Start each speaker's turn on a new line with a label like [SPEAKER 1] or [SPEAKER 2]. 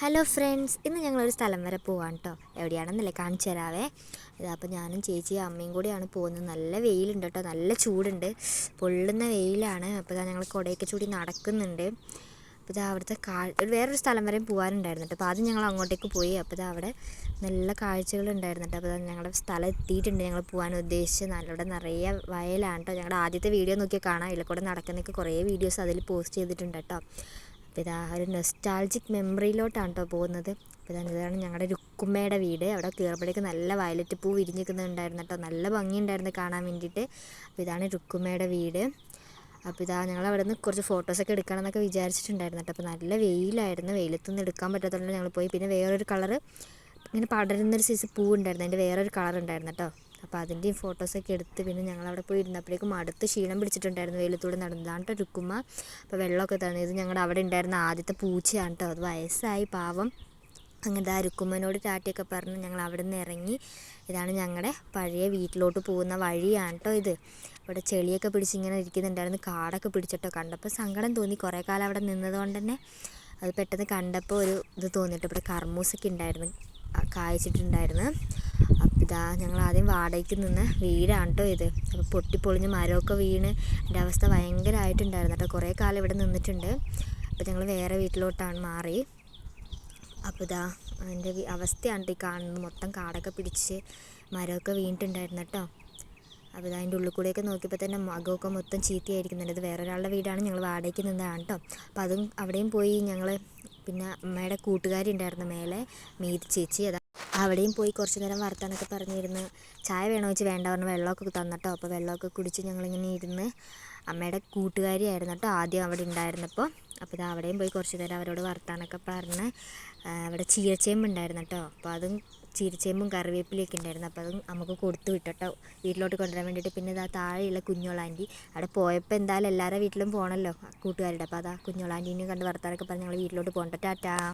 [SPEAKER 1] Hello friends ഇന്ന് ഞങ്ങളൊരു സ്ഥലം വരെ പോവാണ് കേട്ടോ എവിടെയാണെന്നല്ലേ കാണിച്ചു തരാവേ. ഇതപ്പോൾ ഞാനും ചേച്ചിയും അമ്മയും കൂടിയാണ് പോകുന്നത്. നല്ല വെയിലുണ്ട് കേട്ടോ നല്ല ചൂടുണ്ട്. പൊള്ളുന്ന വെയിലാണ്. അപ്പോൾ ഇതാ ഞങ്ങൾ കുടയൊക്കെ ചൂടി നടക്കുന്നുണ്ട്. അപ്പോൾ ഇതാ അവിടുത്തെ കാ വേറൊരു സ്ഥലം വരെയും പോകാനുണ്ടായിരുന്നു അപ്പോൾ ആദ്യം ഞങ്ങൾ അങ്ങോട്ടേക്ക് പോയി. അപ്പോൾ ഇതാ അവിടെ നല്ല കാഴ്ചകളുണ്ടായിരുന്നു കേട്ടോ അപ്പോൾ ഞങ്ങളുടെ സ്ഥലം എത്തിയിട്ടുണ്ട് ഞങ്ങൾ പോകാൻ ഉദ്ദേശിച്ച്. നല്ല നിറയെ വയലാണ് കേട്ടോ ഞങ്ങളുടെ ആദ്യത്തെ വീഡിയോ നോക്കിയാൽ കാണാം. ഇതിൽ കൂടെ നടക്കുന്നതൊക്കെ കുറേ വീഡിയോസ് അതിൽ പോസ്റ്റ് ചെയ്തിട്ടുണ്ട് കേട്ടോ അപ്പോൾ ഇതാ ഒരു നെസ്റ്റാൾജിക് മെമ്മറിയിലോട്ടാണ് കേട്ടോ പോകുന്നത്. അപ്പോൾ ഇതാണ് ഇതാണ് ഞങ്ങളുടെ രുക്കുമ്മയുടെ വീട്. അവിടെ കയറുമ്പോഴേക്ക് നല്ല വയലറ്റ് പൂ വിരിഞ്ഞിരിക്കുന്നുണ്ടായിരുന്നു കേട്ടോ നല്ല ഭംഗിയുണ്ടായിരുന്നു കാണാൻ വേണ്ടിയിട്ട്. അപ്പോൾ ഇതാണ് രുക്കുമ്മയുടെ വീട്. അപ്പോൾ ഇതാ ഞങ്ങൾ അവിടെ നിന്ന് കുറച്ച് ഫോട്ടോസൊക്കെ എടുക്കണമെന്നൊക്കെ വിചാരിച്ചിട്ടുണ്ടായിരുന്നു കേട്ടോ അപ്പോൾ നല്ല വെയിലായിരുന്നു. വെയിലത്തൊന്നും എടുക്കാൻ പറ്റാത്തതുകൊണ്ട് ഞങ്ങൾ പോയി. പിന്നെ വേറൊരു കളറ് ഇങ്ങനെ പടരുന്നൊരു സൈസ് പൂ ഉണ്ടായിരുന്നു അതിന്റെ വേറൊരു കളർ ഉണ്ടായിരുന്നു കേട്ടോ അപ്പോൾ അതിന്റെയും ഫോട്ടോസൊക്കെ എടുത്ത് പിന്നെ ഞങ്ങൾ അവിടെ പോയി ഇരുന്നപ്പോഴേക്കും അടുത്ത് ക്ഷീണം പിടിച്ചിട്ടുണ്ടായിരുന്നു വെയിലത്തൂടെ നടന്നതാണ് കേട്ടോ രുക്കുമ്മ. അപ്പോൾ വെള്ളമൊക്കെ തന്നെ. ഇത് ഞങ്ങളുടെ അവിടെ ഉണ്ടായിരുന്ന ആദ്യത്തെ പൂച്ചയാണ് കേട്ടോ അത് വയസ്സായി പാവം. അങ്ങനത്തെ ആ രുക്കുമ്മനോട് ടാറ്റിയൊക്കെ പറഞ്ഞ് ഞങ്ങൾ അവിടെ നിന്ന് ഇറങ്ങി. ഇതാണ് ഞങ്ങളുടെ പഴയ വീട്ടിലോട്ട് പോകുന്ന വഴിയാണ് കേട്ടോ ഇത്. അവിടെ ചെളിയൊക്കെ പിടിച്ച് ഇങ്ങനെ ഇരിക്കുന്നുണ്ടായിരുന്നു. കാടൊക്കെ പിടിച്ചിട്ടോ. കണ്ടപ്പോൾ സങ്കടം തോന്നി. കുറേ കാലം അവിടെ നിന്നതുകൊണ്ട് തന്നെ അത് പെട്ടെന്ന് കണ്ടപ്പോൾ ഒരു ഇത് തോന്നിയിട്ട് ഇവിടെ കർമൂസൊക്കെ ഉണ്ടായിരുന്നു. കായ്ച്ചിട്ടുണ്ടായിരുന്നു. ഇതാ ഞങ്ങൾ ആദ്യം വാടകയ്ക്ക് നിന്ന വീടാണ് കേട്ടോ ഇത്. അപ്പോൾ പൊട്ടിപ്പൊളിഞ്ഞ് മരമൊക്കെ വീണ് എന്റെ അവസ്ഥ ഭയങ്കരമായിട്ടുണ്ടായിരുന്നു കേട്ടോ കുറേ കാലം ഇവിടെ നിന്നിട്ടുണ്ട്. അപ്പോൾ ഞങ്ങൾ വേറെ വീട്ടിലോട്ടാണ് മാറി. അപ്പോൾ ഇതാ എന്റെ അവസ്ഥയാണ് ഈ കാണുന്നത്. മൊത്തം കാടൊക്കെ പിടിച്ച് മരമൊക്കെ വീണിട്ടുണ്ടായിരുന്നു കേട്ടോ അപ്പോൾ ഇതാ അതിന്റെ ഉള്ളിൽ കൂടെയൊക്കെ നോക്കിയപ്പോൾ തന്നെ മകമൊക്കെ മൊത്തം ചീത്തയായിരിക്കുന്നുണ്ട്. ഇത് വേറൊരാളുടെ വീടാണ് ഞങ്ങൾ വാടകയ്ക്ക് നിന്നതാണ് കേട്ടോ അപ്പോൾ അതും അവിടെയും പോയി ഞങ്ങൾ പിന്നെ അമ്മയുടെ കൂട്ടുകാരി ഉണ്ടായിരുന്നു മേലെ മീതി ചേച്ചി അതാ. അവിടെയും പോയി കുറച്ച് നേരം വർത്താനൊക്കെ പറഞ്ഞിരുന്ന്. ചായ വേണോ വെച്ച് വേണ്ട പറഞ്ഞ് വെള്ളമൊക്കെ തന്നിട്ടോ. അപ്പോൾ വെള്ളമൊക്കെ കുടിച്ച് ഞങ്ങളിങ്ങനെ ഇരുന്ന് അമ്മയുടെ കൂട്ടുകാരിയായിരുന്നു കേട്ടോ ആദ്യം അവിടെ ഉണ്ടായിരുന്നപ്പോൾ. അപ്പോൾ അവിടെയും പോയി കുറച്ച് നേരം അവരോട് വർത്താനൊക്കെ പറഞ്ഞ് അവിടെ ചീരച്ചേമ്പ് ഉണ്ടായിരുന്നു കേട്ടോ. അപ്പോൾ അതും ചീരച്ചേമ്പും കറിവേപ്പിലയൊക്കെ ഉണ്ടായിരുന്നു. അപ്പോൾ അത് നമുക്ക് കൊടുത്തു വിട്ടോ വീട്ടിലോട്ട് കൊണ്ടുവരാൻ വേണ്ടിയിട്ട് പിന്നെ ഇതാ താഴെയുള്ള കുഞ്ഞോളാന്റി അവിടെ പോയപ്പോൾ എന്തായാലും എല്ലാവരുടെ വീട്ടിലും പോകണമല്ലോ കൂട്ടുകാരുടെ. അപ്പോൾ അതാ കുഞ്ഞോളാന്റീനെയും കണ്ട് വർത്താനൊക്കെ പറഞ്ഞ് ഞങ്ങൾ വീട്ടിലോട്ട് പോകണ്ട. ടാറ്റാ.